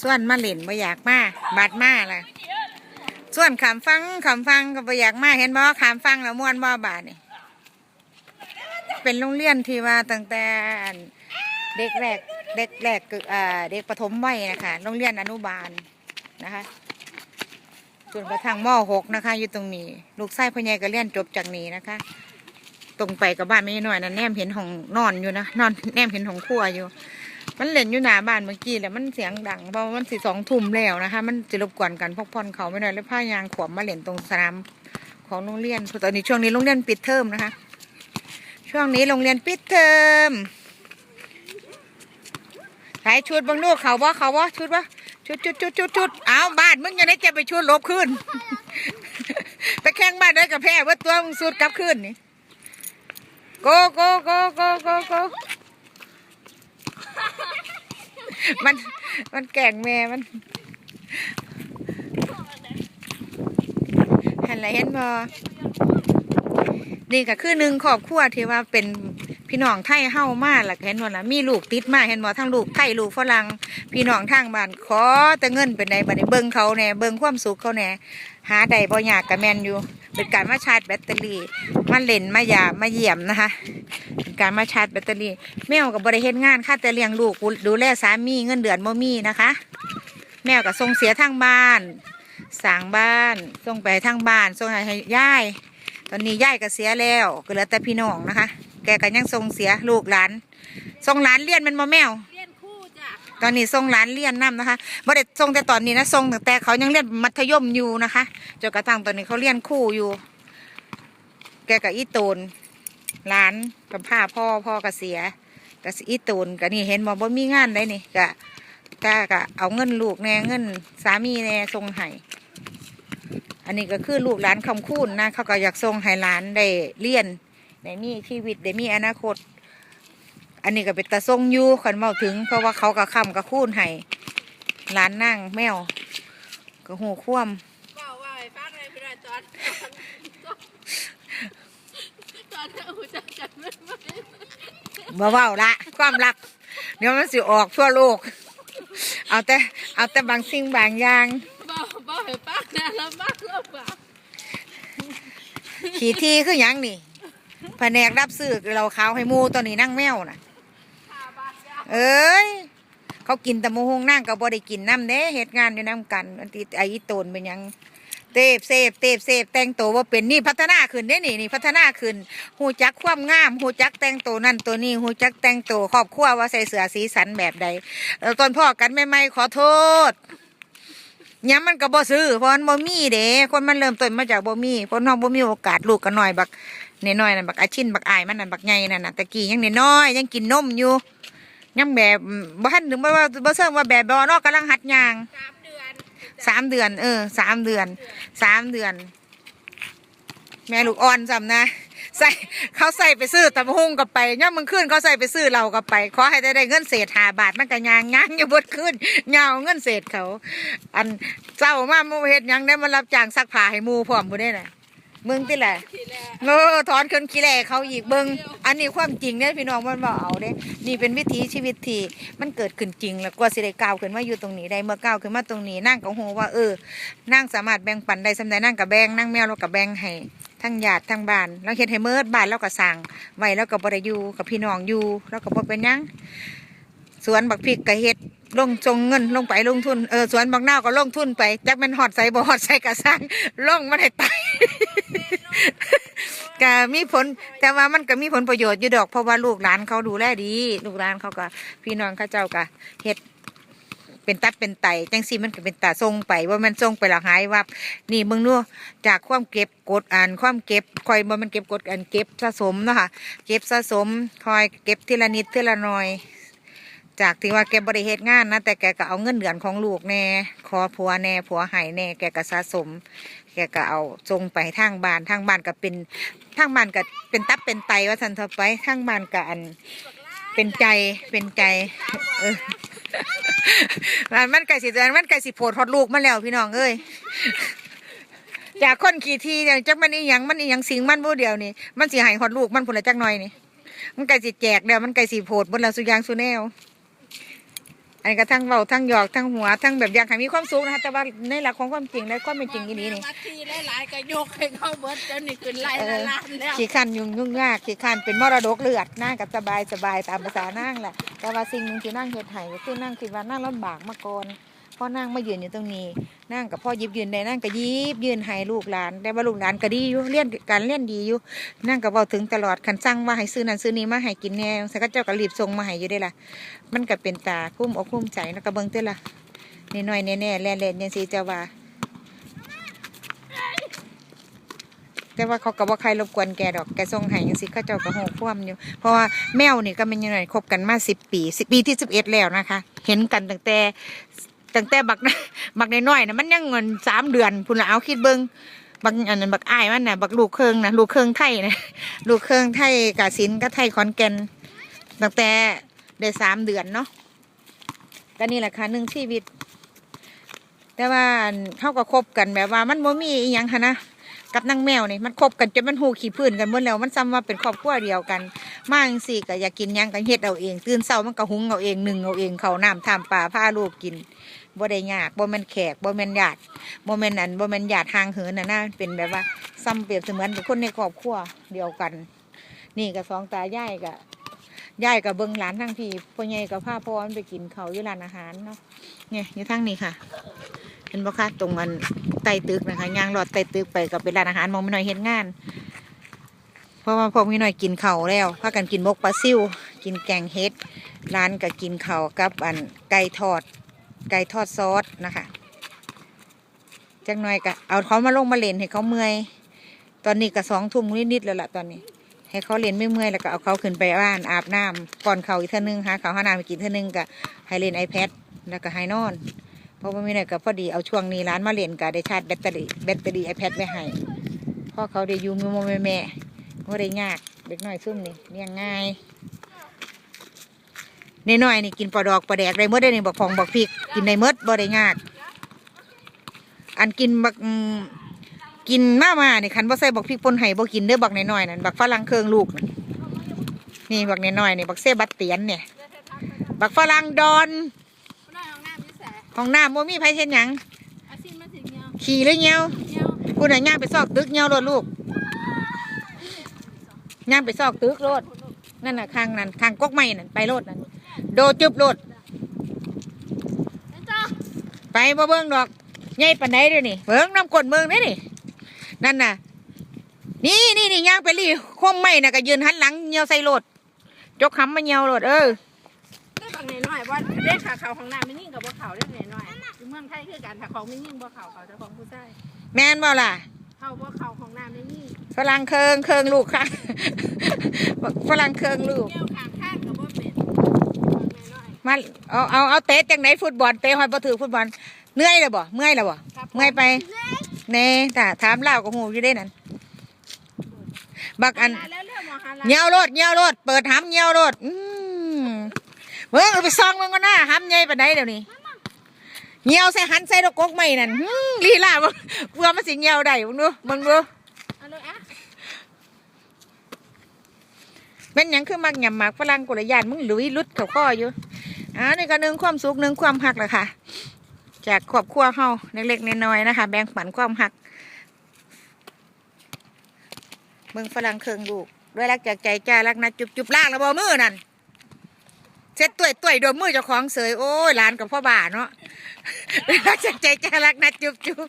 ส่วนมาเล่นบ่อยากมาบาดมาล่ะส่วนขามฟังขามฟังก็บ่อยากมาเห็นบ่ขามฟังแล้วม่วนบ่บาดนี่เป็นโรงเรียนที่ว่าตั้งแต่เด็กแรกเด็กแรกคือเด็กประถมวัยนะคะโรงเรียนอนุบาลนะคะจนกระทั่งม .6 นะคะ อยู่ตรงนี้ ลูกไส้พ่อใหญ่ก็เรียนจบจากนี้นะคะ ตรงไปกับบ้านไม่น้อยนะแนมเห็นห้องนอนอยู่นะนอนแนมเห็นห้องครัวอยู่ มันเล่นอยู่หน้าบ้านเมื่อกี้แหละมันเสียงดังเพราะมันสิสองทุ่มแล้วนะคะ มันจะรบกวนกันพกพอนเขาไม่ได้แล้วผ้ายางขวมมาเล่นตรงสนามของโรงเรียนตอนนี้ช่วงนี้โรงเรียนปิดเทอมนะคะ ช่วงนี้โรงเรียนปิดเทอมใส่ชุดบางลูกเขาว่าเขาว่าชุดว่าชุดชุดชุดชุดชุดเอาบ้านมึงยังได้จะไปชุดลบขึ้นไปแข่งบ้านได้กับแพ้ว่าตัวมึงสุดกลับขึ้นนี่โกโกโกโกโกโก มันมันแก่งแม่มันเห็นอะไรเห็นบอนี่ก็คือหนึ่งครอบครัวที่ว่าเป็น พี่น้องไทยเฮ้ามาหลักเห็นบ่ล่ะมีลูกติดมาเห็นบ่ทั้งลูกไทยลูกฝรั่งพี่น้องทางบ้านขอแต่เงินเป็นในบัดนี้เบิ่งเขาแน่เบิ่งความสุขเขาแน่หาใดบ่ยากกับแมนอยู่ เป็นการมาชาร์จแบตเตอรี่มาเล่นมายามาเยี่ยมนะคะเป็นการมาชาร์จแบตเตอรี่ แมวกับบริเฮ็ดงานค่าแต่เลี้ยงลูกดูแลสามีเงินเดือนบ่มีนะคะ แมวกับส่งเสียทางบ้านสร้างบ้านส่งไปทางบ้านส่งให้ยาย ตอนนี้ย่ายก็เสียแล้วก็เหลือแต่พี่น้องนะคะ แกก็ยังส่งเสียลูกหลานส่งหลานเรียนแมันบ่แมว เรียนคู่จ้ะตอนนี้ส่งหลานเรียนนํนะคะบ่ได้ส่งแต่ตอนนี้นะส่งตั้งแต่เขายังเรียนมัธยมอยู่นะคะจนกระทั่งตอนนี้เขาเรียนครู่อยู่ แกกับอีตูนหลานกับพ่าพ่อพ่อก็เสียกับอีตูนก็นี่เห็นบ่บ่มีงานได้นี่ก็กะกะเอาเงินลูกแน่เงิน สามีแน่ส่งให้อันนี้ก็คือลูกหลานคำคูณนะเขาก็อยากส่งให้หลานได้เรียน ได้มีชีวิตได้มีอนาคต อันนี้ก็เป็นตาทรงอยู่ขันเมาถึง เพราะว่าเขาก็คำก็คูณให้หลานนั่งแมวก็หูคว่ำว่าว่าไปฟังเลยพี่ราจอนตอนนั้นอูจะจัดไม่ไหวบ่เว้าละความลับ เดี๋ยวมันสิออกทั่วโลก เอาแต่เอาแต่บางสิ่งบางอย่างบ้าบ้าไปฟังนะแล้วบ้าแล้วบ้าขี่ทีคือหยังนี่ แผนกรับซื้อเราขาวให้มูตัวนี้นั่งแมวน่ะ เอ้ย เขากินแต่มูหงนั่งก็บ่ได้กินน้ำเด้เหตุงานอยู่น้ำกันอันที่ไอ้โตนเป็นยังเตบเซฟเตบเซฟแต่งตัวว่าเป็นนี่พัฒนาขึ้นได้นี่นี่พัฒนาขึ้นหูจักความงามหูจักแต่งตัวนั่นตัวนี้หูจักแต่งตัวครอบครัวว่าใส่เสื้อสีสันแบบใดตอนพ่อกันไม่ไม่ขอโทษ ย้ำมันก็บ่ซื้อเพราะมันบ่มีเด้คนมันเริ่มต้นมาจากบ่มีคนน้องบ่มีโอกาสลูกกันหน่อยบักน้อยๆนั่นบักอาชินบักอายมันนั่นบักใหญ่นั่นน่ะตะกี้ยังน้อยๆยังกินนมอยู่ยังแบบบ่ทันถึงบ่ว่าบ่เชิงว่าแบบบ่เนอกกำลังหัดย่างสามเดือนสามเดือน เออสามเดือนสามเดือน แม่ลูกอ่อนจำนะ ใส่เขาใส่ไปซื้อตะพุงกับไปย่อมึงขึ้นเขาใส่ไปซื้อเรากับไปขอให้ได้ได้เงินเศษหาบาทมันก็ยางยางอยู่บดขึ้นยาวเงินเศษเขา อันเจ้ามาโมเฮ็ดหยังได้มารับจ้างซักผ้าให้หมูพร้อมผู้ได้น่ะมึงติแหละทีแรกเออถอนคนขี้แหล่เขาอีกเบิงอันนี้ความจริงเนี่ยพี่น้องมันบอกเอาเด้นี่เป็นวิถีชีวิตที่มันเกิดขึ้นจริง แล้วกว่าสิได้ก้าวขึ้นมาอยู่ตรงนี้ได้เมื่อก้าวขึ้นมาตรงนี้นั่งก็หูว่าเออนั่งสามารถแบ่งปันได้สำใดนั่งกับแบ่งนั่งแมวเรากับแบ่งให้ ทั้งญาติทั้งบ้านเราเฮ็ดให้เมิดบ้านเราก็สั่งไว้แล้วก็บ่ได้อยู่กับพี่น้องอยู่แล้วก็บ่เป็นยังสวนบักพริกก็เฮ็ดลงจงเงินลงไปลงทุนเออสวนบักนาวก็ลงทุนไปจักแมันฮอดใส่บ่ฮอดใส่ก็สร้างลงมันให้ตายก็มีผลแต่ว่ามันก็มีผลประโยชน์อยู่ดอกเพราะว่าลูกหลานเขาดูแลดี ลูกหลานเขาก็พี่น้องเขาเจ้าก็เฮ็ด เป็นตัดเป็นไตจังซี่มันก็เป็นตาทรงไปว่ามันทรงไปละหายวับนี่มึงนู่จากความเก็บกดอ่านความเก็บคอยบ่มันเก็บกดอันเก็บสะสมเนาะค่ะเก็บสะสมคอยเก็บทีละนิดทีละหน่อย จากที่ว่าแกบริเหตุงานนะแต่แกก็เอาเงินเดือนของลูกแน่ขอผัวแน่ผัวหายแน่แกก็สะสม แกก็เอาจงไปทางบ้านทางบ้านก็เป็นทางบ้านก็เป็นตับเป็นไตว่าสันเถอะไปทางบ้านก็อันเป็นใจเป็นใจเออ มันมันไก่สิเดือนมันไก่สิโพดฮอดลูกมาแล้วพี่น้องเอ้ยจากคนขี่ทีอย่างจักมันอีหยังมันอีหยังสิงมันผู้เดียวนี่มันสิหายฮอดลูกมันผลละจักหน่อยนี่มันไก่สิแจกเดียวมันไก่สิโพดบนเราสุยางสุแนว อันนี้ก็ทั้งเบาทั้งหยอกทั้งหัวทั้งแบบอยากให้มีความสุขนะคะแต่ว่าในหลักของความจริงและความเป็นจริงอีนี้นี่มาทีหลายๆก็ยกให้เขาเบิดจนนี่ขึ้นไล่ละล้านแล้วขี้ขันยุ่งยุ่งยากขี้ขันเป็นมรดกเลือดนั่งกับสบายสบายตามภาษานั่งแหละแต่ว่าสิ่งหนึ่งที่นั่งเฮ็ดไห้ก็คือนั่งคิดว่านั่งลำบากมาก่อน พ่อนั่งมายืนอยู่ตรงนี้ นั่งกับพ่อยิบยืนได้นั่งก็ยิบยืนให้ลูกหลานแต่ว่าลูกหลานก็ดีอยู่เรียนการเรียนดีอยู่ นั่งก็เว้าถึงตลอดคันสั่งว่าให้ซื้อนั่นซื้อนี้มาให้กินแน่สักก็เจ้าก็รีบส่งมาให้อยู่ได้ล่ะมันก็เป็นตาคุ้มอกคุ้มใจแล้วก็เบิ่งเต้อล่ะนี่น้อยแน่ๆแล่นๆยังสิเจ้าว่า แต่ว่าเขาก็บ่ใครรบกวนแกดอกแกส่งห้ยังสิเขาเจ้าก็โหคว่ำอยู่ เพราะว่าแมวนี่ก็เป็นยังไงคบกันมาสิบปีสิบปีที่สิบเอ็ดแล้วนะคะ เห็นกันตั้งแต่ ตั้งแต่บักบักน้อยๆนะมันยังเงินสามเดือนพุ่นละเอาคิดเบิ้งบักอันนั้นบักอ้ายมันน่ะบักลูกเครื่องนะลูกเครื่องไทยนะลูกเครื่องไทยกาสินก็ไทยขอนแก่นตั้งแต่ได้สามเดือนเนาะก็นี่แหละค่ะหนึ่งชีวิต แต่ว่าเขาก็คบกันแบบว่ามันบ่มีอีหยังค่ะนะกับนางแมวนี่มันคบกันจนมันหูขี้พื้นกันหมดแล้วมันซ้ำว่าเป็นครอบครัวเดียวกันมาจังสี่ก็อยากกินยังก็เฮ็ดเอาเอง ตื่นเช้ามันก็หุงเอาเองหนึ่งเอาเองเขาน้ำทำปลาพาลูกกิน บ่ได้ยากบ่แม่นแขกบ่แม่นญาติบ่แม่นอันบ่แม่นญาติห่างเหินน่ะนะเป็นแบบว่าซ้ำเปรียบเสมือนเป็นคนในครอบครัวเดียวกัน นี่ก็สองตายายก็ยายกับเบิ่งหลานทั้งพี่พ่อใหญ่กับพ่อพ่อนไปกินเขาอยู่ร้านอาหารเนาะเนี่ยอยู่ทั้งนี้ค่ะ เห็นบ่คะตรงอันใต้ตึกนะคะย่างรอดใต้ตึกไปกับเป็นร้านอาหารมองไม่หน้อยเห็นงานเพราะว่าพอมีหน่อยกินเข่าแล้วพากันกินมกปลาซิวกินแกงเฮ็ด ร้านก็กินเข่ากับอันไก่ทอด ไก่ทอดซอสนะคะจังหน่อยก็เอาเขามาลงมาเล่นให้เขาเมื่อย ตอนนี้ก็สองทุ่มนิดๆแล้วล่ะตอนนี้ ให้เขาเล่นไม่เมื่อยแล้วก็เอาเขาขึ้นไปบ้านอาบน้ำก่อนเขาอีกเท่านึงหาเขาวหาน้ำไปกินเท่านึงก็ให้เล่น iPad แล้วก็ให้นอน เพราะว่ามีหน่อยก็พอดีเอาช่วงนี้ร้านมาเล่นก็ได้ชาร์จแบตเตอรี่แบตเตอรี่ iPad ไว้ให้พ่อเขาได้อยูมือโมแม่แม่ว่ได้ยากเด็กน้อยซุ่มนี่เลี้ยงง่าย นน้อยนี่กินปลาดอกปลาแดกได้เมื่อได้นี่บักพองบักพริกกินได้เมื่อบ่ได้ยาก อันกินบักกินมามานี่คันบ่ใส่บักพริกป่นไห้บ่กินเด้อบักน้อยๆนั่นบักฝรั่งเครื่องลูกนี่บักน้อยๆนี่บักเซบัตเตียนเนี่ย บักฝรั่งดอนของน้ำมีแสห้องน้ำบ่มีไผเช่นหยังขี่หรือเงี้ยวเงี้ยกูน่ะย่างไปซอกตึกเงี้ยวรถลูกย่างไปซอกตึกรถ นั่นน่ะข้างนั้นข้างกกไม้นั่นไปรถนั่นโดดจุบรถจ้าไปบ่เบิ่งดอกใหญ่ปานใดเด้อนี่เบิ่งน้ำกลนเบิ่งเด้อนี่นั่นน่ะ นี่นี่นี่ย่างไปรีคมไม้น่ะก็ยืนหันหลังเงี้ยวใส่รถจกคำมาเงี้ยวรถเออได้บางน้อยว่าเด็กขาเขาของน้ำไม่ยิ่งกับบ่เขาเด็กน้อยอยู่เมืองไทยคือการถ้าของไม่ยิ่งบ่เขาเขาจะของผู้ชายแม่นบ่ล่ะเขาบ่เขาของน้ำไม่ยิ่ง ฝรั่งเคิงเคิงลูกค่ะฝรั่งเคิงลูกเงี้ยวข้างข้างกับบ่เป็นน้อยมาเอาเอาเอาเตะจากไหนฟุตบอลเตะหอยบ่ถือฟุตบอลเหนื่อยเลยบ่เมื่อยแล้วบ่ครับเมื่อยไปเน่แต่ถามเล่าวก็หูอยู่ได้นั่นบักอันแล้วเรื่องมหาลัยเงี้ยวรถเงี้ยวรถเปิดหำเงี้ยวรถอืมเบิ่งเอาไปซองมันก็น่าหำใหญ่ปานใดเดี๋ยวนี้เงี้ยวใส่หันใส่ดอกกกไม่นั่นหืมลีลาบ่กลัวมันสิเงี้ยวได้มึงดูมึงดู เอาเลยอะเป็นยังคือมักหยำหมากฝรั่งกุหลาบยานมึงหลุยลุดเขาข้ออยู่อ่านี่ก็หนึ่งความสุขหนึ่งความหักแหละค่ะ จากครอบครัวเฮาเล็กๆน้อยๆนะคะ แบ่งปันความหักมืองฝรั่งเคืองลูกด้วยรักจากใจจ้ารักนะจุบจุบลากระบอมือนั่นเซ็ตต่วยต่วยโดนมือเจ้าของเสยโอ้ยหลานกับพ่อบ่าเนาะด้วยรักจากใจจ้ารักนะจุบจุบ